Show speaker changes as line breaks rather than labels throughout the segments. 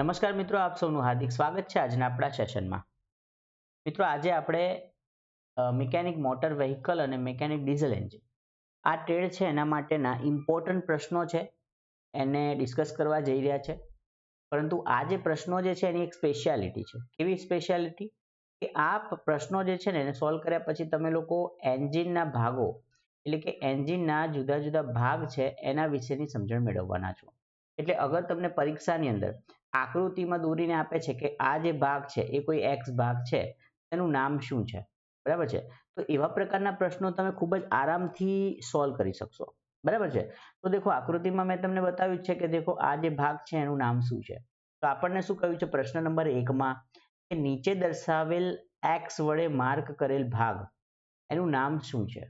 નમસ્કાર મિત્રો, આપ સૌનું હાર્દિક સ્વાગત છે આજના આપણા સેશનમાં. મિત્રો, આજે આપણે મિકેનિક મોટર વ્હીકલ અને મિકેનિક ડીઝલ એન્જિન. આ ટ્રેડ છે એના માટેના ઇમ્પોર્ટન્ટ પ્રશ્નો છે, એને ડિસ્કસ કરવા જઈ રહ્યા છે. પરંતુ આ જે પ્રશ્નો જે છે એની એક સ્પેશિયાલિટી છે. કેવી સ્પેશિયાલિટી? કે આ પ્રશ્નો જે છે ને એને સોલ્વ કર્યા પછી તમે લોકો એન્જિનના ભાગો, એટલે કે એન્જિનના જુદા જુદા ભાગ છે એના વિશેની સમજણ મેળવવાના છો. એટલે અગર તમને પરીક્ષાની અંદર આકૃતિમાં દોરીને આપે છે કે આ જે ભાગ છે, એ કોઈ એક્સ ભાગ છે. એનું નામ શું છે? બરાબર છે? તો એવા પ્રકારના પ્રશ્નો તમે ખૂબ જ આરામથી સોલ્વ કરી શકશો. બરાબર છે? તો દેખો, આકૃતિમાં મેં તમને બતાવ્યું છે કે દેખો, આ જે ભાગ છે, એનું નામ શું છે? તો આપણને શું કહ્યું છે? પ્રશ્ન નંબર એકમાં કે નીચે દર્શાવેલ એક્સ વડે માર્ક કરેલ ભાગ, એનું નામ શું છે?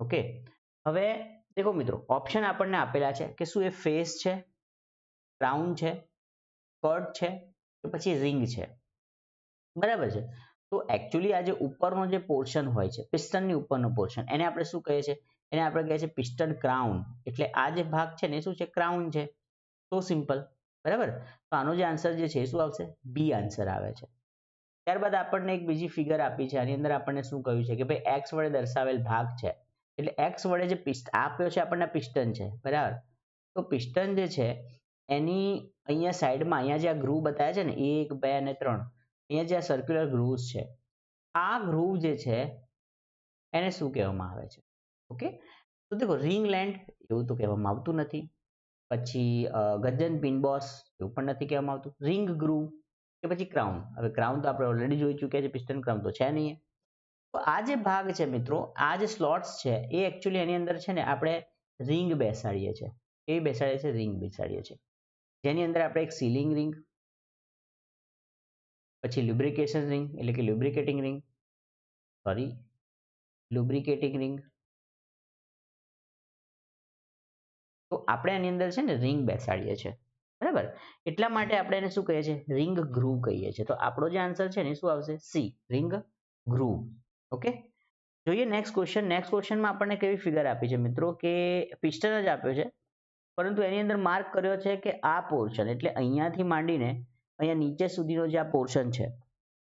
ઓકે હવે, દેખો મિત્રો ઓપ્શન આપણને આપેલા છે કે શું એ ફેસ છે? ક્રાઉન છે? સ્કર્ટ છે કે પછી રિંગ છે? બરાબર છે. તો એકચ્યુઅલી આ જે ઉપરનો જે પોર્શન હોય છે પિસ્ટનની ઉપરનો પોર્શન એને આપણે શું કહીએ છીએ? એને આપણે કહીએ છીએ પિસ્ટન ક્રાઉન એટલે આ જે ભાગ છે ને શું છે? ક્રાઉન છે. તો સિમ્પલ બરાબર? તો આનો જે આન્સર જે છે એ શું આવશે? બી આન્સર આવે છે. ત્યારબાદ આપણને એક બીજી ફિગર આપી છે. આની અંદર આપણને શું કહ્યું છે? કે ભાઈ એક્સ વડે દર્શાવેલ ભાગ છે. એટલે એક્સ વડે જે પિસ્ટ આપ્યો છે આપણને પિસ્ટન છે. બરાબર? તો પિસ્ટન જે છે એની અહીંયા સાઈડમાં અહીંયા જે આ ગ્રુવ બતાવ્યા છે ને, એક, બે અને ત્રણ, અહીંયા જે આ સર્ક્યુલર ગ્રુવ્સ છે, આ ગ્રુવ જે છે, એને શું કહેવામાં આવે છે? ઓકે તો દેખો રિંગ લેન્ડ એવું તો કહેવામાં આવતું નથી. પછી ગજન પિનબોસ એવું પણ નથી કહેવામાં આવતું. રિંગ ગ્રુવ કે પછી ક્રાઉન હવે ક્રાઉન તો આપણે ઓલરેડી જોઈ ચૂક્યા છે પિસ્ટન ક્રાઉન તો છે નહીં. તો આ જે ભાગ છે મિત્રો, આ જે સ્લોટ્સ છે, એ એકચ્યુઅલી એની અંદર છે ને, આપણે રિંગ બેસાડીએ છીએ. એ બેસાડીએ છીએ રિંગ બેસાડીએ છીએ. જેની અંદર આપણે એક સીલિંગ રિંગ પછી લ્યુબ્રિકેશન રિંગ એટલે કે lubricating ring sorry lubricating ring તો આપણે એની અંદર છે ને રિંગ બેસાડીએ છીએ, બરાબર? એટલા માટે આપણે એને શું કહીએ છીએ? રિંગ ગ્રુવ કહીએ છીએ. તો આપણો જે આન્સર છે ને શું આવશે? સી રિંગ ગ્રુવ ઓકે જોઈએ નેક્સ્ટ ક્વેશ્ચન નેક્સ્ટ ક્વેશ્ચનમાં આપણને કેવી ફિગર આપી છે? મિત્રો, કે પિસ્ટન જ આપ્યો છે? પરંતુ એની અંદર માર્ક કર્યો છે કે આ પોર્શન એટલે અહીંયાથી માંડીને અહીંયા નીચે સુધીનો જે આ પોર્શન છે,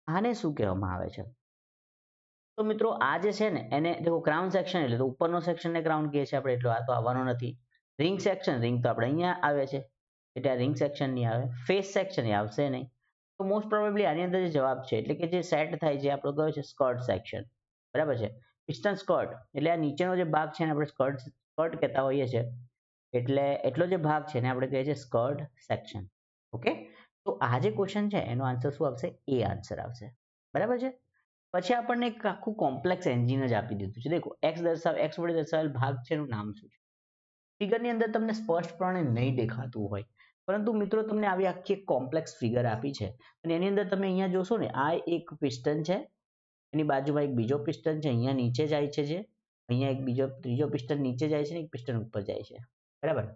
આને શું કહેવામાં આવે છે? તો મિત્રો આ જે છે ને, એને દેખો ક્રાઉન સેક્શન એટલે તો ઉપરનો સેક્શનને ક્રાઉન કહે છે આપણે, એટલો આ તો આવવાનો નથી. રિંગ સેક્શન રિંગ તો આપણે અહીંયા આવે છે. એટલે આ રિંગ સેક્શન નહીં આવે ફેસ સેક્શન એ આવશે નહીં. તો મોસ્ટ પ્રોબેબલી આની અંદર જે જવાબ છે, એટલે કે જે સેટ થાય છે આપણો કયો છે? સ્કર્ટ સેક્શન બરાબર છે? પિસ્ટન સ્કર્ટ એટલે આ નીચેનો જે ભાગ છે એને આપણે સ્કર્ટ સ્કર્ટ કહેતા હોઈએ છીએ. એટલે એટલો જે ભાગ છે એને આપણે કહીએ છીએ સ્કર્ટ સેક્શન. ઓકે? તો આ જે ક્વેશ્ચન છે એનો આન્સર શું આવશે? એ આન્સર આવશે. બરાબર છે? પછી આપણને એક આખું કોમ્પ્લેક્સ એન્જિન જ આપી દીધું છે. દેખો એક્સ દર્શાવ એક્સ વડે દર્શાવેલ ભાગ છે એનું નામ શું છે? ફિગરની અંદર તમને સ્પષ્ટપણે નહીં દેખાતું હોય. પરંતુ મિત્રો, તમને આવી આખી એક કોમ્પ્લેક્સ ફિગર આપી છે. અને એની અંદર તમે અહીંયા જોશો ને, આ એક પિસ્ટન છે. એની બાજુમાં એક બીજો પિસ્ટન છે. અહીંયા નીચે જાય છે જે. અહીંયા એક બીજો, ત્રીજો પિસ્ટન નીચે જાય છે ને, એક પિસ્ટન ઉપર જાય છે. બરાબર?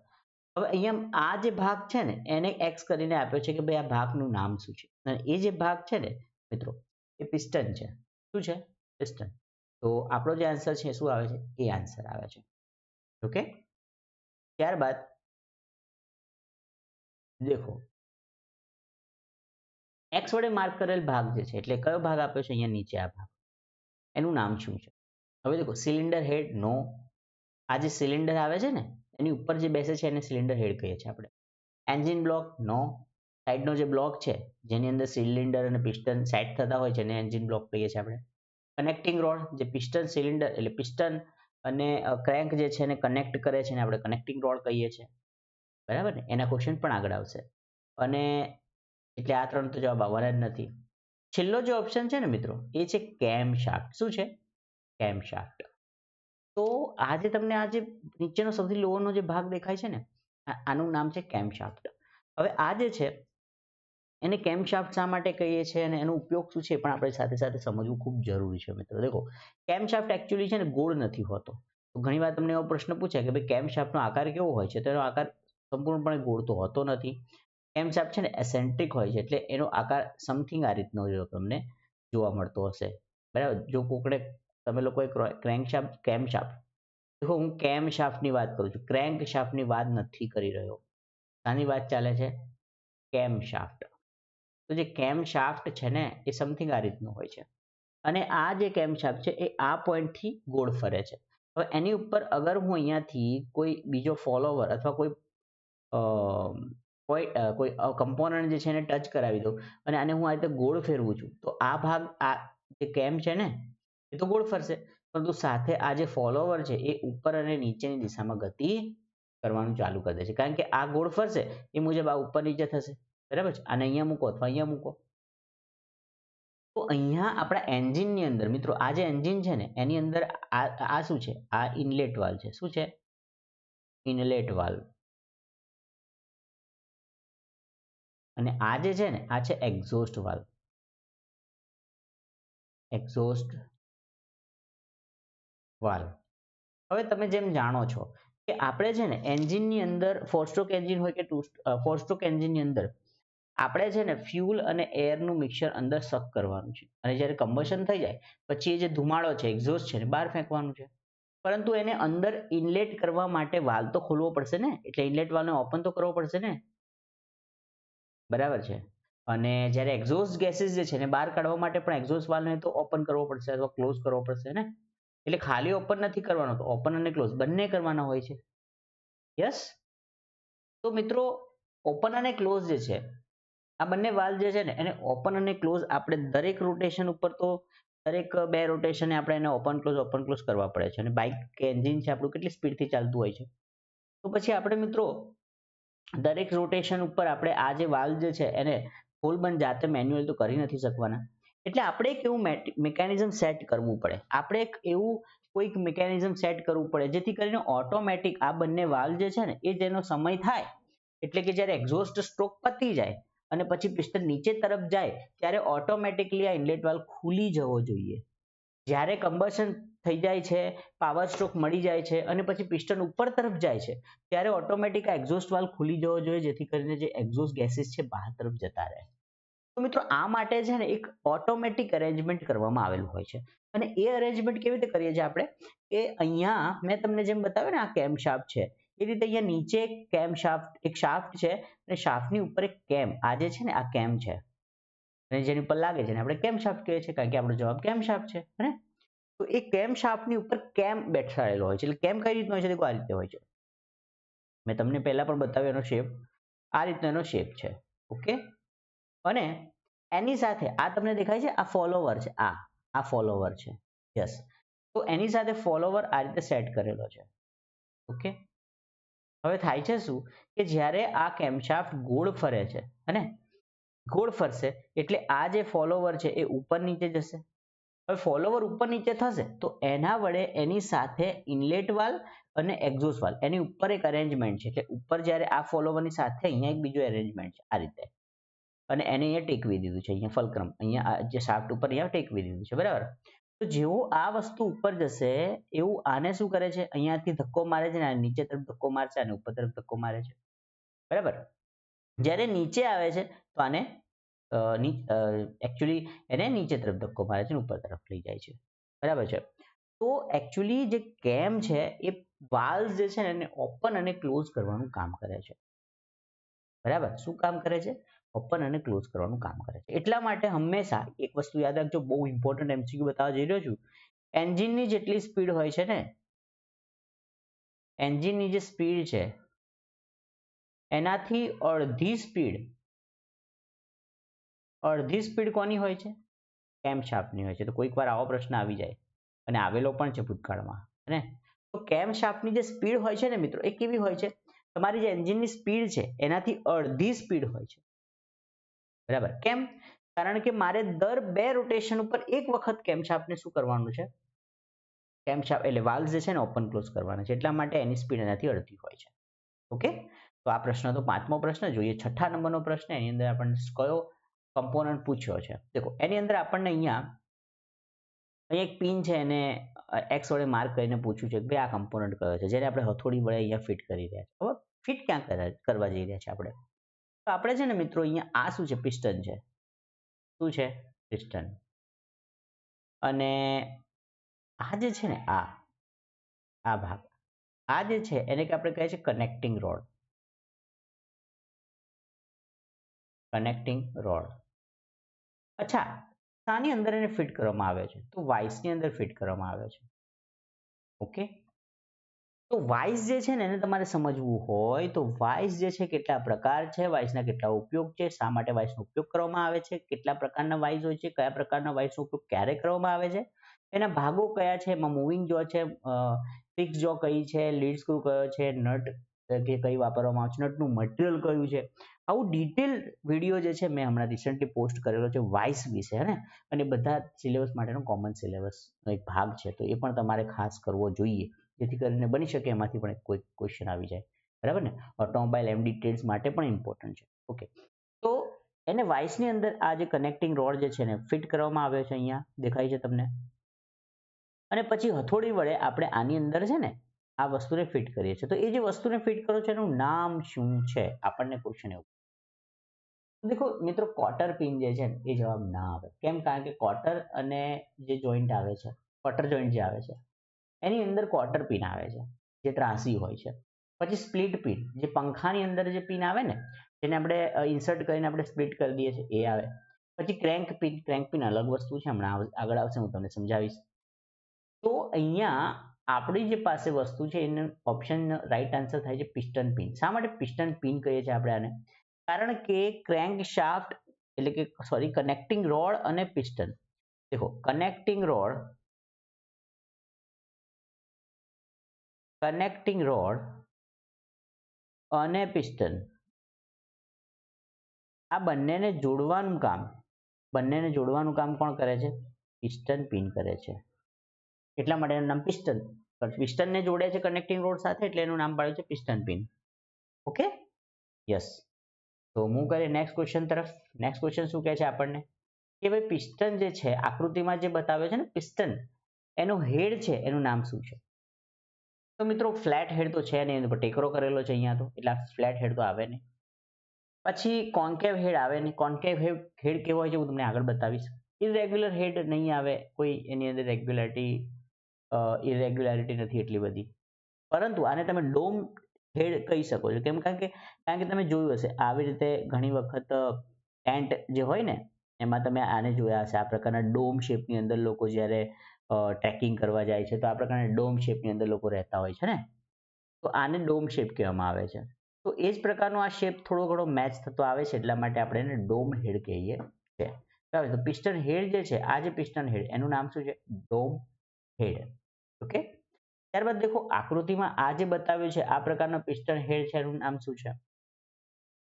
હવે અહીંયા આ જે ભાગ છે ને, એને એક્સ કરીને આપ્યો છે કે ભાઈ આ ભાગનું નામ શું છે? અને એ જે ભાગ છે ને, મિત્રો, એ પિસ્ટન છે. શું છે? પિસ્ટન તો આપણો જે આન્સર છે શું આવે છે? એ આન્સર આવે છે. ઓકે ત્યારબાદ દેખો. એક્સ વડે માર્ક કરેલ ભાગ જે છે, એટલે કયો ભાગ આપ્યો છે? અહીંયા નીચે આ ભાગ. એનું નામ શું છે? હવે દેખો સિલિન્ડર હેડ નો આ જે સિલિન્ડર આવે છે ને એની ઉપર જે બેસે છે એને સિલિન્ડર હેડ કહીએ છીએ આપણે. એન્જિન બ્લોક નો સાઈડનો જે બ્લોક છે, જેની અંદર સિલિન્ડર અને પિસ્ટન સેટ થતા હોય છે, એને એન્જિન બ્લોક કહીએ છીએ આપણે. કનેક્ટિંગ રોડ જે પિસ્ટન સિલિન્ડર એટલે પિસ્ટન અને ક્રેન્ક જે છે એને કનેક્ટ કરે છે એને આપણે કનેક્ટિંગ રોડ કહીએ છીએ. બરાબર ને? એના ક્વેશ્ચન પણ આગળ આવશે. અને, એટલે આ ત્રણ તો જવાબ આવવાના જ નથી. છેલ્લો જે ઓપ્શન છે ને મિત્રો, એ છે કેમ શાફ્ટ શું છે? કેમ શાફ્ટ તો આજે તમને આ નીચેનો સૌથી લોઅરનો જે ભાગ દેખાય છે ને આનું નામ છે કેમ હવે આ જે છે, એને કેમ શા માટે કહીએ છીએ અને એનો ઉપયોગ શું છે પણ આપણે સાથે સાથે સમજવું ખૂબ જરૂરી છે મિત્રો. દેખો કેમ એકચ્યુઅલી છે ને ગોળ નથી હોતો. તો ઘણી વાર તમને એવો પ્રશ્ન પૂછાય કે ભાઈ કેમ શાફ્ટનો આકાર કેવો હોય છે? તો એનો આકાર સંપૂર્ણપણે ગોળ તો હોતો નથી. કેમ છે ને એસેન્ટ્રિક હોય છે, એટલે એનો આકાર સમથિંગ આ રીતનો તમને જોવા મળતો હશે. બરાબર? જો કોકડે તમે લોકોએ ક્રેન્ક શાફ્ટ કેમ શાફ્ટ દેખો હું કેમ શાફ્ટની વાત કરું છું ક્રેન્ક શાફ્ટની વાત નથી કરી રહ્યો. આની વાત ચાલે છે કેમ શાફ્ટ તો જે કેમ શાફ્ટ છે ને, એ સમથિંગ આ રીતનું હોય છે. અને આ જે કેમ શાફ્ટ છે, એ આ પોઈન્ટથી ગોળ ફરે છે. હવે એની ઉપર અગર હું અહીંયાથી કોઈ બીજો ફોલોવર અથવા કોઈ કોઈ કોઈ કમ્પોનન્ટ જે છે એને ટચ કરાવી દઉં અને આને હું આ રીતે ગોળ ફેરવું છું, તો આ ભાગ, આ જે કેમ છે ને એ તો ગોળ ફરશે. પરંતુ સાથે આ જે ફોલોવર છે, એ ઉપર અને નીચેની દિશામાં ગતિ કરવાનું ચાલુ કરી દે છે. કારણ કે આ ગોળ ફરશે, એ મુજબ આ ઉપર નીચે થશે. બરાબર છે? આને અહીંયા મૂકો અથવા અહીંયા મૂકો. તો અહીંયા આપણા એન્જિનની અંદર, મિત્રો, આ જે એન્જિન છે ને, એની અંદર આ આ શું છે? આ ઇનલેટ વાલ છે. શું છે? ઇનલેટ વાલ્વ અને આ જે છે ને, આ છે એક્ઝોસ્ટ વાલ્વ એક્ઝોસ્ટ વાલ્વ હવે તમે જેમ જાણો છો કે આપણે છે ને એન્જિનની અંદર ફોર સ્ટ્રોક એન્જિન હોય કે ટુ ફોર સ્ટ્રોક એન્જિનની અંદર, આપણે છે ને ફ્યુલ અને એરનું મિક્સર અંદર સક કરવાનું છે. અને જ્યારે કમ્બશન થઈ જાય, પછી એ જે ધુમાડો છે એક્ઝોસ્ટ છે ને બહાર ફેંકવાનું છે. પરંતુ એને અંદર ઇનલેટ કરવા માટે વાલ તો ખોલવો પડશે ને? એટલે ઇનલેટ વાલને ઓપન તો કરવો પડશે ને? બરાબર છે. અને જ્યારે એક્ઝોસ્ટ ગેસીસ જે છે ને બહાર કાઢવા માટે પણ એક્ઝોસ્ટ વાલને તો ઓપન કરવો પડશે અથવા ક્લોઝ કરવો પડશે ને? એટલે ખાલી ઓપન નથી કરવાનો, તો ઓપન અને ક્લોઝ બંને કરવાના હોય છે. યસ તો મિત્રો ઓપન અને ક્લોઝ જે છે, આ બંને વાલ્વ જે છે ને, એને ઓપન અને ક્લોઝ આપણે દરેક રોટેશન ઉપર તો દરેક બે રોટેશને આપણે એને ઓપન ક્લોઝ ઓપન ક્લોઝ કરવા પડે છે. અને બાઇક કે એન્જિન છે, આપણું કેટલી સ્પીડથી ચાલતું હોય છે. તો પછી આપણે મિત્રો, દરેક રોટેશન ઉપર આપણે આ જે વાલ્વ જે છે, એને ફૂલ બંધ જાતે મેન્યુઅલ તો કરી નથી શકવાના. એટલે આપણે એક એવું મિકેનિઝમ સેટ કરવું પડે. આપણે એક એવું કોઈક મિકેનિઝમ સેટ કરવું પડે, જેથી કરીને ઓટોમેટિક આ બંને વાલ્વ જે છે ને, એ જેનો સમય થાય, એટલે કે જ્યારે એક્ઝોસ્ટ સ્ટ્રોક પતી જાય અને પછી પિસ્ટન નીચે તરફ જાય, ત્યારે ઓટોમેટિકલી આ ઇનલેટ વાલ્વ ખુલી જવો જોઈએ. જ્યારે કમ્બશન થઈ જાય છે પાવર સ્ટ્રોક મળી જાય છે અને પછી પિસ્ટન ઉપર તરફ જાય છે, ત્યારે ઓટોમેટિક આ એક્ઝોસ્ટ વાલ્વ ખુલી જવો જોઈએ, જેથી કરીને જે એક્ઝોસ્ટ ગેસીસ છે બહાર તરફ જતા રહે. તો મિત્રો આ માટે છે ને એક ઓટોમેટિક અરેન્જમેન્ટ કરવામાં આવેલું હોય છે. અને એ અરેન્જમેન્ટ કેવી રીતે કરીએ છીએ આપણે? કે અહીંયા મેં તમને જેમ બતાવ્યું ને આ કેમ શાફ્ટ છે. એ રીતે અહીંયા નીચે એક કેમ શાફ્ટ એક શાફ્ટ છે અને શાફ્ટની ઉપર એક કેમ આ જે છે ને આ કેમ છે. અને જેની ઉપર લાગે છે ને આપણે કેમ શાફ્ટ કહીએ છીએ કારણ કે આપણો જવાબ કેમ શાફ્ટ છે, હે તો એ કેમ શાફ્ટની ઉપર કેમ બેઠાડેલો હોય છે. એટલે કેમ કઈ રીતનો હોય છે? દેખો આ રીતે હોય છે. મેં તમને પહેલા પણ બતાવ્યો એનો શેપ આ રીતનો એનો શેપ છે. ઓકે? અને એની સાથે આ તમને દેખાય છે, આ ફોલોવર છે, આ આ ફોલોવર છે યસ તો એની સાથે ફોલોવર આ રીતે સેટ કરેલો છે ઓકે હવે થાય છે શું? કે જ્યારે આ કેમશાફ્ટ ગોળ ફરે છે, અને ગોળ ફરશે એટલે આ જે ફોલોવર છે એ ઉપર નીચે જશે. હવે ફોલોવર ઉપર નીચે થશે તો એના વડે એની સાથે ઇનલેટ વાલ અને એક્ઝોસ્ટ વાલ એની ઉપર એક અરેન્જમેન્ટ છે, એટલે ઉપર જ્યારે આ ફોલોવરની સાથે અહીંયા એક બીજો અરેન્જમેન્ટ છે, આ રીતે. અને એને અહીંયા ટેકવી દીધું છે, અહીંયા ફલક્રમ, અહીંયા જે શાફ્ટ ઉપર અહીંયા ટેકવી દીધું છે, બરાબર? તો જેવો આ વસ્તુ ઉપર જશે, એવું આને શું કરે છે? અહીંયાથી ધક્કો મારે છે ને નીચે તરફ ધક્કો મારશે અને ઉપર તરફ ધક્કો મારે છે. બરાબર? જ્યારે નીચે આવે છે, તો આને એકચ્યુઅલી એને નીચે તરફ ધક્કો મારે છે ઉપર તરફ લઈ જાય છે. બરાબર છે? તો એકચ્યુઅલી જે કેમ છે, એ વાલ્વ જે છે ને, એને ઓપન અને ક્લોઝ કરવાનું કામ કરે છે. બરાબર? શું કામ કરે છે? ઓપન અને ક્લોઝ કરવાનું કામ કરે છે. એટલા માટે હંમેશા એક વસ્તુ યાદ રાખજો, બહુ ઇમ્પોર્ટન્ટ એમસીક્યુ બતાવવા જઈ રહ્યો છું. એન્જિનની જેટલી સ્પીડ હોય છે ને એન્જિનની જે સ્પીડ છે, એનાથી અડધી સ્પીડ અડધી સ્પીડ કોની હોય છે? કેમ શાર્પની હોય છે. તો કોઈક વાર આવો પ્રશ્ન આવી જાય. અને આવેલો પણ છે ભૂતકાળમાં. ને? તો કેમ શાર્પની જે સ્પીડ હોય છે ને મિત્રો, એ કેવી હોય છે? તમારી જે એન્જિનની સ્પીડ છે, એનાથી અડધી સ્પીડ હોય છે. બરાબર. કેમ? કારણ કે મારે દર બે રોટેશન ઉપર એક વખત કેમશાફ્ટને શું કરવાનું છે? કેમશાફ્ટ એટલે વાલ્વ જે છે ને ઓપન ક્લોઝ કરવાના છે. એટલા માટે એની સ્પીડ એનાથી અડધી હોય છે. ઓકે? તો આ પ્રશ્ન તો પાંચમો પ્રશ્ન, જોઈએ છઠ્ઠા નંબરનો પ્રશ્ન, એની અંદર આપણને કયો કમ્પોનન્ટ પૂછ્યો છે? દેખો, એની અંદર આપણને અહીંયા અહીંયા એક પિન છે, એને એક્સ વડે માર્ક કરીને પૂછ્યું છે કે ભાઈ આ કમ્પોનન્ટ કયો છે? જેને આપણે હથોડી વડે અહીંયા ફિટ કરી રહ્યા છે. હવે ફિટ ક્યાં કરવા જઈ રહ્યા છે આપણે? આપણે છે ને મિત્રો અહીંયા આ શું છે? પિસ્ટન છે. શું છે? પિસ્ટન. અને આ જે છે ને આ આ ભાગ, આ જે છે એને કે આપણે કહે છે કનેક્ટિંગ રોડ કનેક્ટિંગ રોડ અચ્છા શાની અંદર એને ફિટ કરવામાં આવે છે. તો વાઇસની અંદર ફિટ કરવામાં આવે છે. ઓકે? તો વાઇસ જે છે ને, એને તમારે સમજવું હોય તો વાઇસ જે છે, કેટલા પ્રકાર છે વાઇસના કેટલા ઉપયોગ છે, શા માટે વાઇસનો ઉપયોગ કરવામાં આવે છે, કેટલા પ્રકારના વાઇસ હોય છે, કયા પ્રકારના વાઇસનો ઉપયોગ ક્યારે કરવામાં આવે છે, એના ભાગો કયા છે, એમાં મૂવિંગ જો છે ફિક્સ જો કઈ છે લીડ સ્ક્રૂ કયો છે નટ કે કઈ વાપરવામાં આવે છે નટનું મટીરિયલ કયું છે, આવું ડિટેલ વીડિયો જે છે, મેં હમણાં રિસન્ટલી પોસ્ટ કરેલો છે વાઇસ વિશે, હે અને બધા સિલેબસ માટેનો કોમન સિલેબસનો એક ભાગ છે, તો એ પણ તમારે ખાસ કરવો જોઈએ. જેથી કરીને બની શકે, એમાંથી પણ કોઈ ક્વેશ્ચન આવી જાય. બરાબર ને? ઓટોમોબાઈલ એમડી ટ્રેડ્સ માટે પણ ઇમ્પોર્ટન્ટ છે. ઓકે તો એને વાઇસની અંદર આ જે કનેક્ટિંગ રોડ જે છે ને ફિટ કરવામાં આવ્યો છે અહીંયા? દેખાય છે તમને? અને પછી હથોડી વડે આપણે આની અંદર છે ને, આ વસ્તુને ફિટ કરીએ છીએ. તો એ જે વસ્તુને ફિટ કરો છો એનું નામ શું છે? આપણને ક્વેશ્ચન એવું. દેખો, મિત્રો કોટર પિન જે છે એ જવાબ ના આવે. કેમ? કારણ કે કોટર અને જે જોઈન્ટ આવે છે કોટર જોઈન્ટ જે આવે છે એની અંદર ક્વાર્ટર પિન આવે છે, જે ત્રાસી હોય છે. પછી સ્પ્લિટ પિન જે પંખાની અંદર જે પિન આવે ને, જેને આપણે ઇન્સર્ટ કરીને આપણે સ્પ્લિટ કરી દઈએ છીએ, એ આવે. પછી ક્રેન્ક પિન ક્રેન્ક પિન અલગ વસ્તુ છે, હમણાં આગળ આવશે, હું તમને સમજાવીશ. તો અહીંયા આપણી જે પાસે વસ્તુ છે, એનો ઓપ્શન રાઈટ આન્સર થાય છે પિસ્ટન પિન શા માટે પિસ્ટન પિન કહીએ છીએ આપણે આને? કારણ કે ક્રેન્ક શાફ્ટ એટલે કે સોરી કનેક્ટિંગ રોડ અને પિસ્ટન દેખો કનેક્ટિંગ રોડ કનેક્ટિંગ રોડ અને પિસ્ટન આ બંનેને જોડવાનું કામ, બંનેને જોડવાનું કામ કોણ કરે છે? પિસ્ટન પિન કરે છે. એટલા માટે નામ પિસ્ટન પિસ્ટનને જોડે છે કનેક્ટિંગ રોડ સાથે, એટલે એનું નામ પાડ્યું છે પિસ્ટન પિન ઓકે યસ તો હું કરીએ નેક્સ્ટ ક્વેશ્ચન તરફ. નેક્સ્ટ ક્વેશ્ચન શું કહે છે આપણને? કે ભાઈ પિસ્ટન જે છે, આકૃતિમાં જે બતાવે છે ને પિસ્ટન એનો હેડ છે, એનું નામ શું છે? તો મિત્રો ફ્લેટ હેડ તો છે નહીં, એની ટેકરો કરેલો છે અહીંયા તો. એટલે ફ્લેટ હેડ તો આવે નહીં. પછી કોન્કેવ હેડ આવે નહીં. કોન્કેવ હેડ હેડ કેવો હોય છે, હું તમને આગળ બતાવીશ. ઇરેગ્યુલર હેડ નહીં આવે, કોઈ એની અંદર રેગ્યુલરિટી ઇરેગ્યુલારિટી નથી એટલી બધી. પરંતુ આને તમે ડોમ હેડ કહી શકો છો. કેમ કારણ કે કારણ કે તમે જોયું હશે, આવી રીતે ઘણી વખત ટેન્ટ જે હોય ને, એમાં તમે આને જોયા હશે. આ પ્રકારના ડોમ શેપની અંદર લોકો જ્યારે ટ્રેકિંગ કરવા જાય છે, તો આ પ્રકારના ડોમ શેપની અંદર લોકો રહેતા હોય છે ને? તો આને ડોમ શેપ કહેવામાં આવે છે. તો એ જ પ્રકારનો આ શેપ થોડો ઘણો મેચ થતો આવે છે, એટલા માટે આપણે એને ડોમ હેડ કહીએ છીએ. બરાબર તો પિસ્ટન હેડ જે છે, આ જે પિસ્ટન હેડ, એનું નામ શું છે? Dome head. ઓકે? ત્યારબાદ દેખો, આકૃતિમાં આ જે બતાવ્યું છે, આ પ્રકારનો પિસ્ટન હેડ છે, એનું નામ શું છે?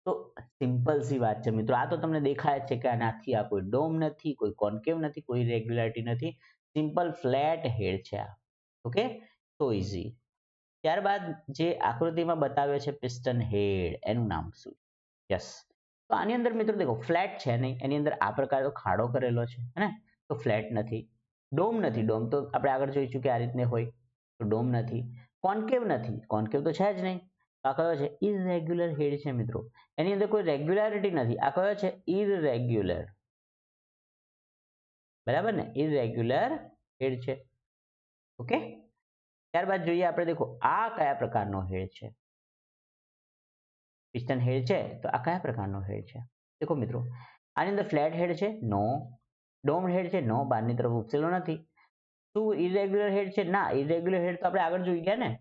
તો સિમ્પલ સી વાત છે, મિત્રો. આ તો તમને દેખાય છે કે આનાથી આ કોઈ ડોમ નથી, કોઈ કોન્કેવ નથી, કોઈ રેગ્યુલારિટી નથી. સિમ્પલ ફ્લેટ હેડ છે આ. ઓકે? સો ઇઝી ત્યારબાદ જે આકૃતિમાં બતાવે છે પિસ્ટન હેડ, એનું નામ શું? યસ. તો આની અંદર મિત્રો દેખો, ફ્લેટ છે નહીં, એની અંદર આ પ્રકારનો ખાડો કરેલો છે, હે તો ફ્લેટ નથી. ડોમ નથી, ડોમ તો આપણે આગળ જોઈશું કે આ રીતને હોય. તો ડોમ નથી. કોન્કેવ નથી. કોનકેવ તો છે જ નહીં. આ કયો છે? ઇરેગ્યુલર હેડ છે મિત્રો. એની અંદર કોઈ રેગ્યુલારિટી નથી. આ કયો છે? ઇરેગ્યુલર બરાબર ને? ઇરેગ્યુલર હેડ છે. ઓકે? ત્યારબાદ જોઈએ આપણે દેખો, આ કયા પ્રકારનો હેડ છે? પિસ્ટન હેડ છે, તો આ કયા પ્રકારનો હેડ છે? દેખો મિત્રો, આની અંદર ફ્લેટ હેડ છે, નો. ડોમ હેડ છે, નો. બહારની તરફ ઉપસેલો નથી. શું ઇરેગ્યુલર હેડ છે? ના ઇરેગ્યુલર હેડ તો આપણે આગળ જોઈ ગયા ને?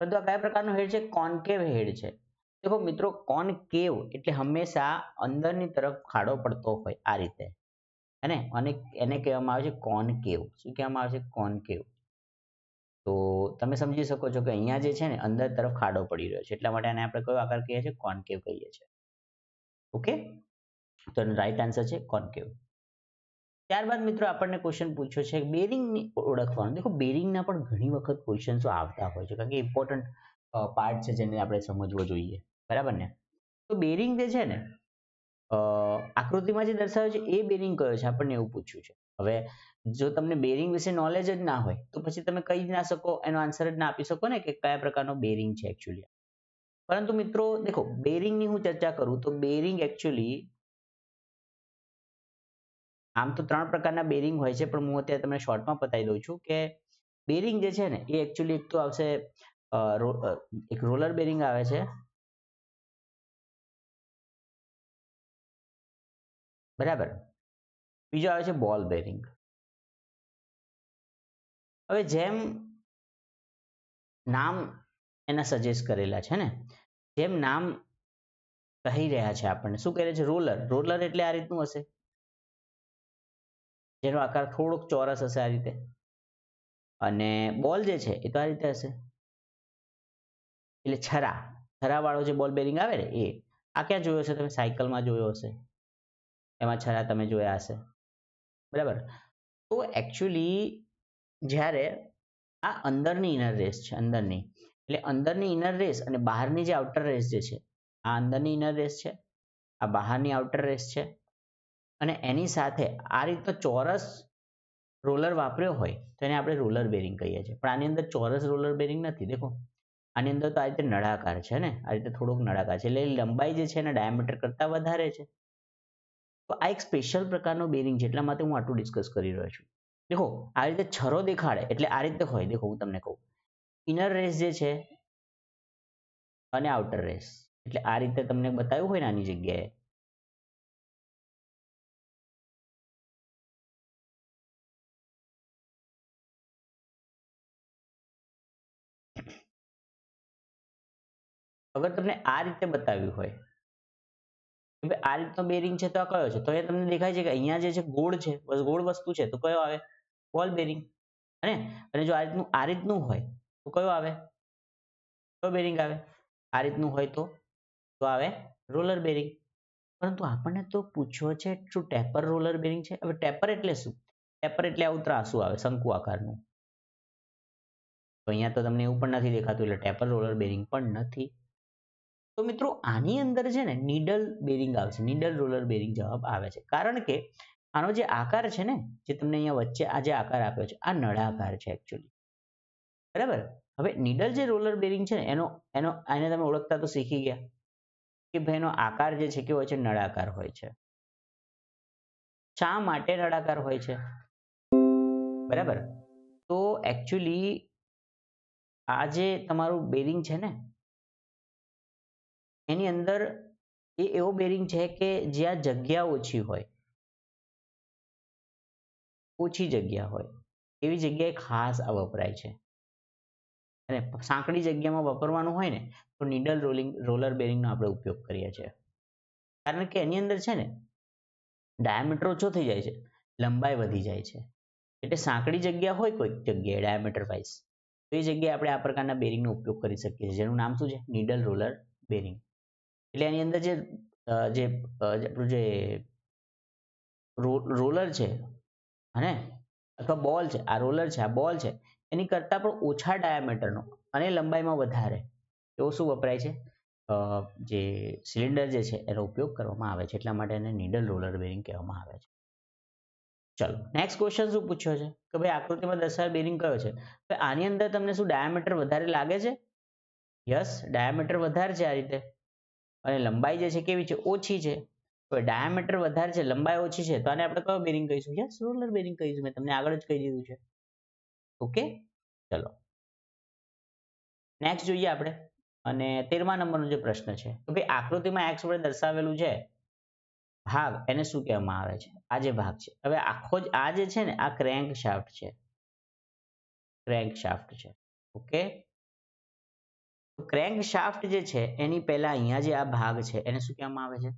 પરંતુ આ કયા પ્રકારનો હેડ છે? કોન્કેવ હેડ છે. દેખો મિત્રો, કોનકેવ એટલે હંમેશા અંદરની તરફ ખાડો પડતો હોય, આ રીતે. અને એને કહેવામાં આવે છે કોનકેવ શું કહેવામાં આવે છે? કોનકેવ તો તમે સમજી શકો છો કે અહીંયા જે છે ને અંદર તરફ ખાડો પડી રહ્યો છે. એટલા માટે આને આપણે કયો આકાર કહીએ છીએ? કોનકેવ કહીએ છીએ. ઓકે? તો એનો રાઈટ આન્સર છે કોનકેવ ત્યારબાદ મિત્રો આપણને ક્વેશ્ચન પૂછ્યો છે બેરિંગની ઓળખવાનું. દેખો બેરિંગના પણ ઘણી વખત ક્વેશ્ચન્સો આવતા હોય છે. કારણ કે ઇમ્પોર્ટન્ટ પાર્ટ છે જેને આપણે સમજવો જોઈએ. બરાબર ને? તો બેરિંગ જે છે ને આકૃતિમાં જે દર્શાવ્યો છે, એ બેરિંગ કયો છે? આપણને એવું પૂછ્યું છે. હવે, જો તમને બેરિંગ વિશે નોલેજ જ ના હોય, તો પછી તમે કહી જ ના શકો, એનો આન્સર જ ના આપી શકો ને કે કયા પ્રકારનો બેરિંગ છે એકચ્યુઅલી પરંતુ મિત્રો, દેખો બેરિંગની હું ચર્ચા કરું, તો બેરિંગ એકચ્યુઅલી આમ તો ત્રણ પ્રકારના બેરિંગ હોય છે, પણ હું અત્યારે તમને શોર્ટમાં બતાવી દઉં છું કે બેરિંગ જે છે ને, એ એકચ્યુઅલી એક તો આવશે એક રોલર બેરિંગ આવે છે બરાબર? બીજો આવે છે બોલ બેરિંગ હવે જેમ નામ એના સજેસ્ટ કરેલા છે ને, જેમ નામ કહી રહ્યા છે આપણને, શું કહે છે? રોલર રોલર એટલે આ રીતનું હશે. જેનો આકાર થોડોક ચોરસ હશે આ રીતે. અને બોલ જે છે એ તો આ રીતે હશે. એટલે છરા. છરા વાળો જે બોલ બેરિંગ આવે ને એ. આ ક્યાં જોયો છે તમે? સાયકલમાં જોયો હશે. એમાં છરા તમે જોયા હશે. બરાબર? તો એકચ્યુઅલી જ્યારે આ અંદરની ઇનર રેસ છે, અંદરની. એટલે અંદરની ઇનર રેસ અને બહારની જે આઉટર રેસ જે છે, આ અંદરની ઇનર રેસ છે, આ બહારની આઉટર રેસ છે, અને એની સાથે આ રીતનો ચોરસ રોલર વાપર્યો હોય, તો એને આપણે રોલર બેરિંગ કહીએ છીએ. પણ આની અંદર ચોરસ રોલર બેરિંગ નથી, દેખો. આની અંદર તો આ રીતે નળાકાર છે ને? આ રીતે થોડોક નળાકાર છે. એટલે લંબાઈ જે છે એના ડાયામીટર કરતાં વધારે છે. તો આ એક સ્પેશિયલ પ્રકારનો બેરિંગ છે, એટલા માટે હું આટલું ડિસ્કસ કરી રહ્યો છું. દેખો, આ રીતે છરો દેખાડે એટલે આ રીતે હોય, દેખો હું તમને કહું. ઇનર રેસ જે છે અને આઉટર રેસ એટલે આ રીતે તમને બતાવ્યું હોય ને આની જગ્યાએ. અગર તમને આ રીતે બતાવ્યું હોય કે આ રીતનો બેરિંગ છે તો આ કયો છે? તો એ તમને દેખાય છે કે અહીંયા જે છે ગોળ છે ગોળ વસ્તુ છે, તો કયો આવે? બોલ બેરિંગ હેને અને જો આ રીતનું આ રીતનું હોય, તો કયો આવે? કયો બેરિંગ આવે? આ રીતનું હોય તો તો આવે રોલર બેરિંગ પરંતુ આપણને તો પૂછ્યો છે, શું ટેપર રોલર બેરિંગ છે? હવે ટેપર એટલે શું? ટેપર એટલે આવું ત્રાસું આવે, શંકુ આકારનું. તો અહીંયા તો તમને એવું પણ નથી દેખાતું, એટલે ટેપર રોલર બેરિંગ પણ નથી. તો મિત્રો, આની અંદર છે ને નીડલ બેરિંગ આવશે નીડલ રોલર બેરિંગ જવાબ આવે છે. કારણ કે આનો જે આકાર છે ને, જે તમને અહીંયા વચ્ચે આ જે આકાર આપ્યો છે, આ નળાકાર છે એકચ્યુઅલી બરાબર? હવે નીડલ જે રોલર બેરિંગ છે ને, એનો એનો, આને તમે ઓળખતા તો શીખી ગયા કે ભાઈ એનો આકાર જે છે, કેવો છે? નળાકાર હોય છે. શા માટે નળાકાર હોય છે? બરાબર? તો એકચ્યુઅલી આ જે તમારું બેરિંગ છે ને એની અંદર એ એવો બેરિંગ છે કે જ્યાં જગ્યા ઓછી હોય. ઓછી જગ્યા હોય. એવી જગ્યાએ ખાસ આ વપરાય છે. અને સાંકડી જગ્યામાં વાપરવાનું હોય ને, તો નીડલ રોલિંગ રોલર બેરિંગનો આપણે ઉપયોગ કરીએ છીએ. કારણ કે એની અંદર છે ને ડાયામીટર ઓછો થઈ જાય છે, લંબાઈ વધી જાય છે. એટલે સાંકડી જગ્યા હોય કોઈક જગ્યાએ ડાયામીટર વાઇઝ તો એ જગ્યાએ આપણે આ પ્રકારના બેરિંગનો ઉપયોગ કરી શકીએ છીએ. જેનું નામ શું છે? નીડલ રોલર બેરિંગ એટલે એની અંદર જે જે આપણું જે રોલર છે અને અથવા બોલ છે, આ રોલર છે, આ બોલ છે, એની કરતાં પણ ઓછા ડાયામીટરનો અને લંબાઈમાં વધારે, એવો શું વપરાય છે? જે સિલિન્ડર જે છે, એનો ઉપયોગ કરવામાં આવે છે, એટલા માટે એને નીડલ રોલર બેરિંગ કહેવામાં આવે છે. ચલો નેક્સ્ટ ક્વેશ્ચન શું પૂછ્યો છે? કે ભાઈ, આકૃતિમાં દર્શાવેલ બેરિંગ કયો છે? તો આની અંદર તમને શું ડાયામીટર વધારે લાગે છે? યસ, ડાયામીટર વધારે છે આ રીતે. અને લંબાઈ જે છે કેવી છે? ઓછી છે. તો ડાયામીટર વધારે છે, લંબાઈ ઓછી છે, તો આને આપણે કયો બેરિંગ કહીશું? યસ રોલર બેરિંગ કહીશું મેં તમને, આગળ જ કહી દીધું છે. ઓકે? ચલો. નેક્સ્ટ જોઈએ આપણે. અને તેરમા નંબરનો જે પ્રશ્ન છે. તો ભાઈ, આકૃતિમાં એક્સ વડે દર્શાવેલું છે, ભાગ, એને શું કહેવામાં આવે છે? આ જે ભાગ છે. હવે આખો જ, આ જે છે ને, આ ક્રેન્ક શાફ્ટ છે. ક્રેન્ક શાફ્ટ છે. ઓકે? ક્રેન્ક શાફ્ટ જે છે, એની પહેલા અહીંયા જે આ ભાગ છે, એને શું કહેવામાં આવે છે?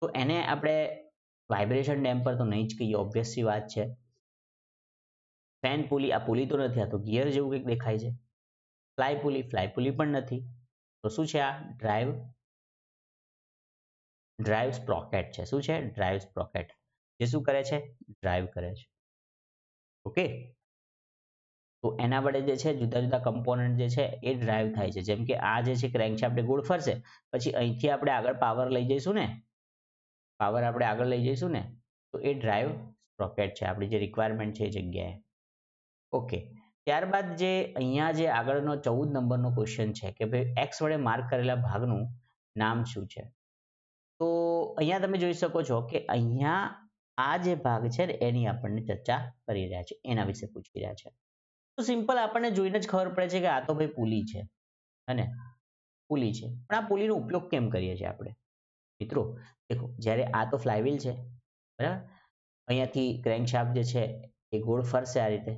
તો એને આપણે વાઇબ્રેશન ડેમ્પર તો નહીં જ કહીએ ઓબ્વિયસલી વાત છે. ફેન પુલી આ પુલી તો નથી, આ તો ગિયર જેવું કંઈક દેખાય છે. ફ્લાય પુલી ફ્લાય પુલી પણ નથી. તો શું છે આ? ડ્રાઈવ ડ્રાઈવ સ્પ્રોકેટ છે. શું છે? ડ્રાઈવ સ્પ્રોકેટ જે શું કરે છે? ડ્રાઈવ કરે છે. ઓકે તો એના વડે જે છે, જુદા જુદા કમ્પોનન્ટ જે છે, એ ડ્રાઈવ થાય છે. જેમ કે આ જે છે ક્રેન્ક છે આપણે ગોળ ફરશે, પછી અહીંથી આપણે આગળ પાવર લઈ જઈશું ને પાવર આપણે આગળ લઈ જઈશું ને, તો એ ડ્રાઈવ સ્પ્રોકેટ છે, આપણી જે રિક્વાયરમેન્ટ છે એ જગ્યાએ. ઓકે ત્યારબાદ જે અહીંયા જે આગળનો ચૌદ નંબરનો ક્વેશ્ચન છે કે ભાઈ એક્સ વડે માર્ક કરેલા ભાગનું નામ શું છે? તો અહીંયા તમે જોઈ શકો છો કે અહીંયા આ જે ભાગ છે ને, એની આપણને ચર્ચા કરી રહ્યા છે. એના વિશે પૂછી રહ્યા છે. તો સિમ્પલ આપણને જોઈને જ ખબર પડે છે કે આ તો ભાઈ પુલી છે અને પુલી છે. પણ આ પુલીનો ઉપયોગ કેમ કરીએ છીએ આપણે? મિત્રો, દેખો, જ્યારે આ તો ફ્લાયવ્હીલ છે, બરાબર? અહીંયાથી ક્રેન્કશાફ્ટ જે છે, એ ગોળ ફરશે આ રીતે.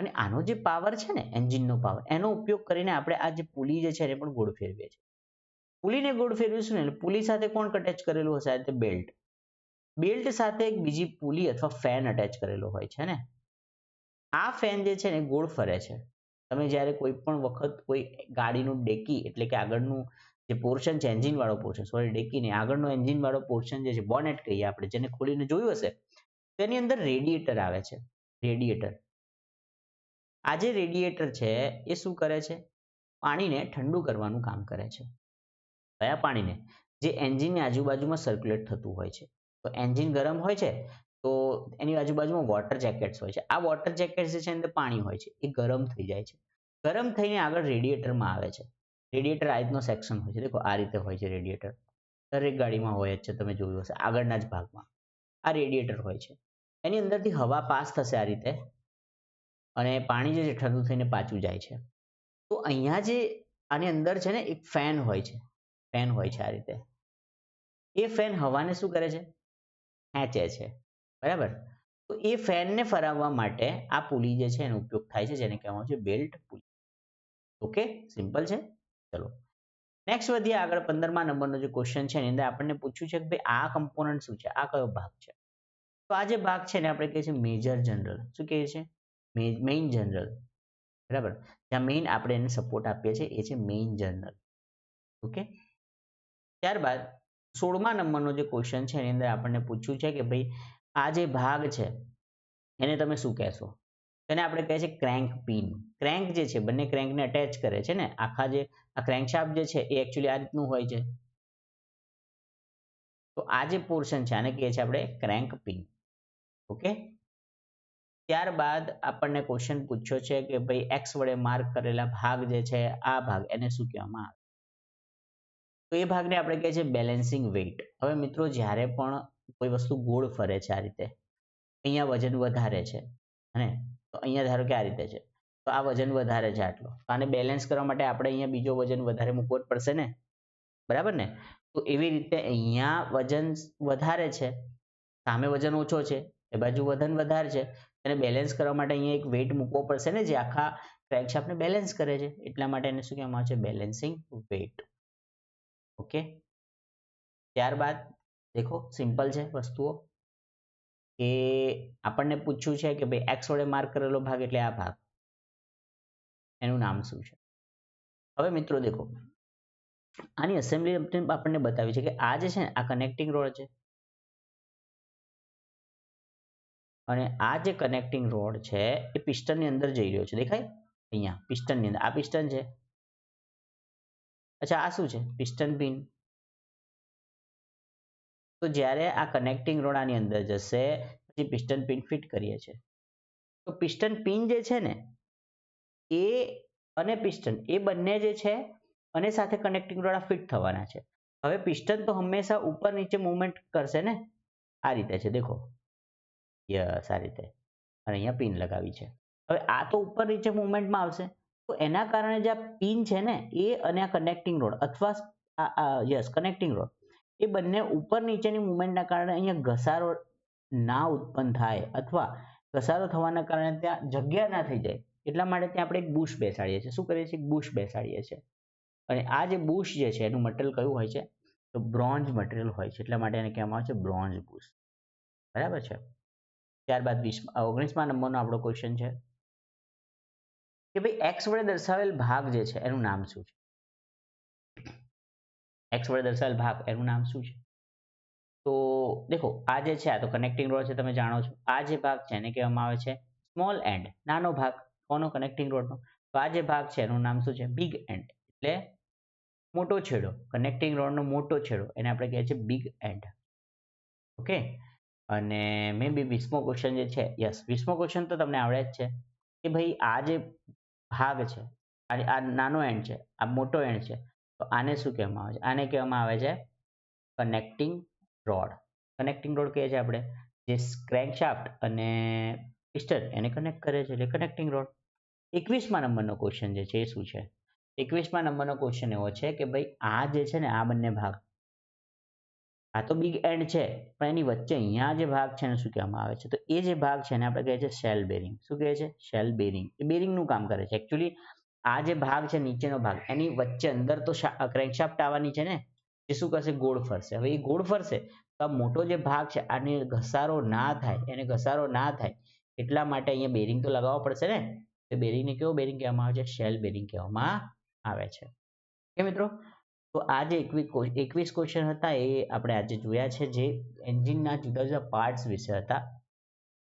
અને આનો જે પાવર છે ને એન્જિનનો પાવર એનો ઉપયોગ કરીને આપણે આ જે પુલી જે છે, એને પણ ગોળ ફેરવીએ છીએ. પુલીને ગોળ ફેરવીશું ને, એટલે પુલી સાથે કોણ અટેચ કરેલું હશે? આ રીતે બેલ્ટ બેલ્ટ સાથે એક બીજી પુલી અથવા ફેન અટેચ કરેલો હોય છે ને? આ ફેન જે છે ને ગોળ ફરે છે. તમે જ્યારે કોઈ પણ વખત કોઈ ગાડીનું ડેકી, એટલે કે આગળનું જે પોર્શન છે એન્જિન વાળો પોર્શન સોરી ડેકી નહીં આગળનો એન્જિન વાળો પોર્શન જે છે બોનેટ કહીએ આપણે, જેને ખોલીને જોયું હશે, તેની અંદર રેડિએટર આવે છે. રેડિએટર આ જે રેડિએટર છે, એ શું કરે છે? પાણીને ઠંડુ કરવાનું કામ કરે છે. કયા પાણીને? જે એન્જિનની આજુબાજુમાં સર્ક્યુલેટ થતું હોય છે. તો એન્જિન ગરમ હોય છે તો એની આજુબાજુમાં વોટર જેકેટ્સ હોય છે. આ વોટર જેકેટ્સ જે છે અંદર પાણી હોય છે. એ ગરમ થઈ જાય છે. ગરમ થઈને આગળ રેડિએટરમાં આવે છે. રેડિએટર આ રીતનો સેક્શન હોય છે. દેખો, આ રીતે હોય છે રેડિએટર દરેક ગાડીમાં હોય જ છે, તમે જોયું હશે. આગળના જ ભાગમાં. આ રેડિએટર હોય છે. એની અંદરથી હવા પાસ થશે આ રીતે. અને પાણી જે ઠંડુ થઈને પાછું જાય છે. તો અહીંયા જે આની અંદર છે ને એક ફેન હોય છે. ફેન હોય છે આ રીતે. એ ફેન હવાને શું કરે છે? ખેંચે છે. બરાબર? તો એ ફેનને ફરાવવા માટે આ પુલી જે છે એનો ઉપયોગ થાય છે, જેને કહેવામાં છે બેલ્ટ પુલી. ઓકે? સિમ્પલ છે? ચલો. નેક્સ્ટ વધીએ આગળ પંદરમા નંબરનો જે ક્વેશ્ચન છે, એની અંદર આપણને પૂછ્યું છે કે ભાઈ આ કમ્પોનન્ટ શું છે? આ કયો ભાગ છે? તો આ જે ભાગ છે ને, આપણે કહીએ છીએ મેજર જનરલ શું કહીએ છીએ? મેઇન જનરલ બરાબર? જ્યાં મેઇન આપણે એને સપોર્ટ આપીએ છીએ, એ છે મેઇન જનરલ ઓકે? ત્યારબાદ સોળમા નંબરનો જે ક્વેશ્ચન છે, એની અંદર આપણને પૂછ્યું છે કે ભાઈ આ જે ભાગ છે, એને તમે શું કહેશો? તેને આપણે કહે છે ક્રેન્ક પિન ક્રેન્ક જે છે, બંને ક્રેન્કને અટેચ કરે છે ને? આખા જે, આ ક્રેન્કશાપ જે છે, એ એકચ્યુઅલી આ રીતનું હોય છે. તો આ જે પોર્શન છે, આને કહીએ છીએ આપણે ક્રેન્ક પિન ઓકે ત્યારબાદ આપણને ક્વેશ્ચન પૂછ્યો છે કે ભાઈ એક્સ વડે માર્ક કરેલા ભાગ જે છે, આ ભાગ, એને શું કહેવામાં આવે? તો એ ભાગને આપણે કહીએ છીએ બેલેન્સિંગ વેઇટ હવે મિત્રો, જ્યારે પણ કોઈ વસ્તુ ગોળ ફરે છે આ રીતે. અહીંયા વજન વધારે છે અને તો અહીંયા ધારો કે આ રીતે છે. તો આ વજન વધારે છે આટલો. આને બેલેન્સ કરવા માટે આપણે અહીંયા બીજો વજન વધારે મૂકવો જ પડશે ને? બરાબર ને? તો એવી રીતે અહીંયા વજન વધારે છે, સામે વજન ઓછો છે, એ બાજુ વજન વધારે છે, એને બેલેન્સ કરવા માટે અહીંયા એક વેઇટ મૂકવો પડશે ને જે આખા ક્રેન્કશાફ્ટને બેલેન્સ કરે છે. એટલા માટે એને શું કહેવામાં આવે છે? બેલેન્સિંગ વેઇટ ઓકે ત્યારબાદ દેખો સિમ્પલ છે વસ્તુઓ. કે આપણને પૂછ્યું છે કે ભાઈ એક્સ વડે માર્ક કરેલો ભાગ એટલે આ ભાગ. એનું નામ શું છે? હવે મિત્રો દેખો, આની અસેમ્બલી આપણને બતાવી છે કે આ જે છે આ કનેક્ટિંગ રોડ છે. અને આ જે કનેક્ટિંગ રોડ છે, એ પિસ્ટનની અંદર જઈ રહ્યો છે. દેખાય? અહીંયા, પિસ્ટનની અંદર. આ પિસ્ટન છે. અચ્છા, આ શું છે? Piston pin. તો જ્યારે આ કનેક્ટિંગ રોડ આની અંદર જશે, પછી પિસ્ટન પિન ફિટ કરીએ છીએ. તો પિસ્ટન પિન જે છે ને, એ અને પિસ્ટન એ બંને જે છે, અને સાથે કનેક્ટિંગ રોડ ફિટ થવાના છે. હવે પિસ્ટન તો હંમેશા ઉપર નીચે મુવમેન્ટ કરશે ને? આ રીતે છે, દેખો. યસ, આ રીતે. અને અહીંયા પિન લગાવી છે. હવે આ તો ઉપર નીચે મુવમેન્ટમાં આવશે. તો એના કારણે જે આ પિન છે ને, એ અને આ કનેક્ટિંગ રોડ અથવા યસ કનેક્ટિંગ રોડ એ બંને ઉપર નીચેની મુવમેન્ટના કારણે અહીંયા ઘસારો ના ઉત્પન્ન થાય અથવા ઘસારો થવાના કારણે ત્યાં જગ્યા ના થઈ જાય. એટલા માટે ત્યાં આપણે એક બુશ બેસાડીએ છીએ. શું કરીએ છીએ? બુશ બેસાડીએ છીએ. અને આ જે બુશ જે છે, એનું મટીરિયલ કયું હોય છે? તો બ્રોન્ઝ મટીરિયલ હોય છે. એટલા માટે એને કહેવામાં આવે છે બ્રોન્ઝ બુશ. બરાબર છે? ત્યારબાદ વીસ ઓગણીસમા નંબરનો આપણો ક્વેશ્ચન છે. કે ભાઈ એક્સ વડે દર્શાવેલ ભાગ જે છે, એનું નામ શું છે? એક્સ વડે દર્શાવેલ ભાગ, એનું નામ શું છે? તો દેખો, આ જે છે, આ તો કનેક્ટિંગ રોડ છે, તમે જાણો છો. આ જે ભાગ છે, એને કહેવામાં આવે છે સ્મોલ એન્ડ નાનો ભાગ, કોનો કનેક્ટિંગ રોડનો તો આ જે ભાગ છે, એનું નામ શું છે? બિગ એન્ડ એટલે મોટો છેડો કનેક્ટિંગ રોડનો મોટો છેડો, એને આપણે કહીએ છીએ બિગ એન્ડ ઓકે અને મે બી વીસમો ક્વેશ્ચન જે છે યસ વીસમો ક્વેશ્ચન તો તમને આવડે જ છે કે ભાઈ આ જે ભાગ છે, આ નાનો એન્ડ છે, આ મોટો એન્ડ છે તો આને શું કહેવામાં આવે છે? આને કહેવામાં આવે છે કનેક્ટિંગ રોડ કનેક્ટિંગ રોડ કહીએ છીએ આપણે. જે ક્રેન્કશાફ્ટ અને પિસ્ટન એને કનેક્ટ કરે છે એટલે કનેક્ટિંગ રોડ એકવીસમા નંબરનો ક્વેશ્ચન જે છે એ શું છે? એકવીસમા નંબરનો ક્વેશ્ચન એવો છે કે ભાઈ આ જે છે ને આ બંને ભાગ આ તો બિગ એન્ડ છે, પણ એની વચ્ચે અહીંયા જે ભાગ છે એને શું કહેવામાં આવે છે? તો એ જે ભાગ છે એને આપણે કહીએ છીએ સેલ બેરિંગ શું કહે છે શેલ બેરિંગ એ બેરિંગનું કામ કરે છે. એકચ્યુઅલી આ જે ભાગ છે, નીચેનો ભાગ, એની વચ્ચે અંદર તો ક્રેન્કશાફ્ટ આવવાની છે ને એ શું કરશે, ગોળ ફરશે. હવે એ ગોળ ફરશે તો આ મોટો જે ભાગ છે, આને ઘસારો ના થાય, એને ઘસારો ના થાય, એટલા માટે અહીંયા બેરિંગ તો લગાવવા પડશે ને? તો બેરિંગને કેવો બેરિંગ કહેવામાં આવે છે? શેલ બેરિંગ કહેવામાં આવે છે. કે મિત્રો? તો આ જે એકવીસ ક્વેશ્ચન હતા, એ આપણે આજે જોયા છે. જે એન્જિનના જુદા જુદા પાર્ટ્સ વિશે હતા,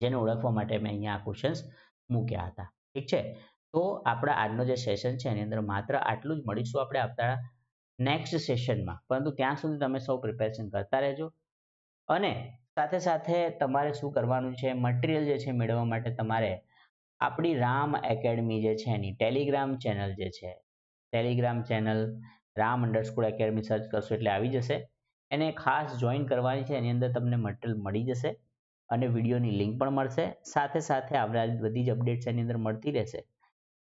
જેને ઓળખવા માટે મેં અહીંયા આ ક્વેશ્ચન્સ મૂક્યા હતા. ઠીક છે? તો આપણા આજનો જે સેશન છે, એની અંદર માત્ર આટલું જ મળીશું આપણે આપણા નેક્સ્ટ સેશનમાં પરંતુ ત્યાં સુધી તમે સૌ પ્રિપેરેશન કરતા રહેજો. અને સાથે સાથે તમારે શું કરવાનું છે મટીરિયલ જે છે મેળવવા માટે તમારે આપણી રામ એકેડમી જે છે, એની ટેલિગ્રામ ચેનલ જે છે Telegram channel Ram underscore academy search કરશો એટલે આવી જશે. એને ખાસ જોઈન કરવાની છે, એની અંદર તમને મટીરિયલ મળી જશે અને વિડીયોની લિંક પણ મળશે. સાથે સાથે આવનારી બધી જ અપડેટ્સ એની અંદર મળતી રહેશે.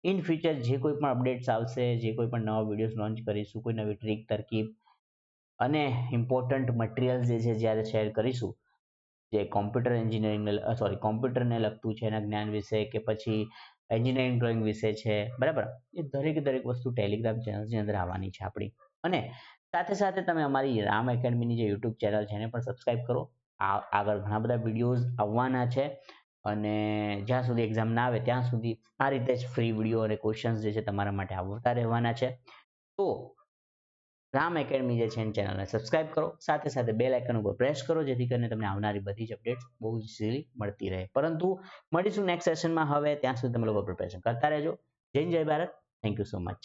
ઇન ફ્યુચર જે કોઈ પણ અપડેટ્સ આવશે, જે કોઈ પણ નવા વિડીયોઝ લોન્ચ કરીશું, કોઈ નવી ટ્રીક તરકીબ અને ઇમ્પોર્ટન્ટ મટીરિયલ જે છે, જ્યારે શેર કરીશું, જે કોમ્પ્યુટર એન્જિનિયરિંગને સોરી કોમ્પ્યુટરને લગતું છે, એના જ્ઞાન વિશે કે પછી એન્જિનિયરિંગ ડ્રોઈંગ વિશે છે, બરાબર? એ દરેક દરેક વસ્તુ ટેલિગ્રામ ચેનલ્સની અંદર આવવાની છે આપણી. અને સાથે સાથે તમે અમારી રામ એકેડમીની જે યુટ્યુબ ચેનલ છે, એને પણ સબસ્ક્રાઈબ કરો. આગળ ઘણા બધા વિડીયોઝ આવવાના છે. અને જ્યાં સુધી એક્ઝામ ના આવે ત્યાં સુધી આ રીતે જ ફ્રી વીડિયો અને ક્વેશ્ચન્સ જે છે તમારા માટે આવતા રહેવાના છે. તો રામ એકેડમી જે છે એની ચેનલને સબસ્ક્રાઇબ કરો. સાથે સાથે બે લાઇકન ઉપર પ્રેસ કરો, જેથી કરીને તમને આવનારી બધી જ અપડેટ્સ બહુ ઇઝીલી મળતી રહે. પરંતુ મળીશું નેક્સ્ટ સેશનમાં હવે. ત્યાં સુધી તમે લોકો પ્રિપેરેશન કરતા રહેજો. જય જય Bharat. Thank you so much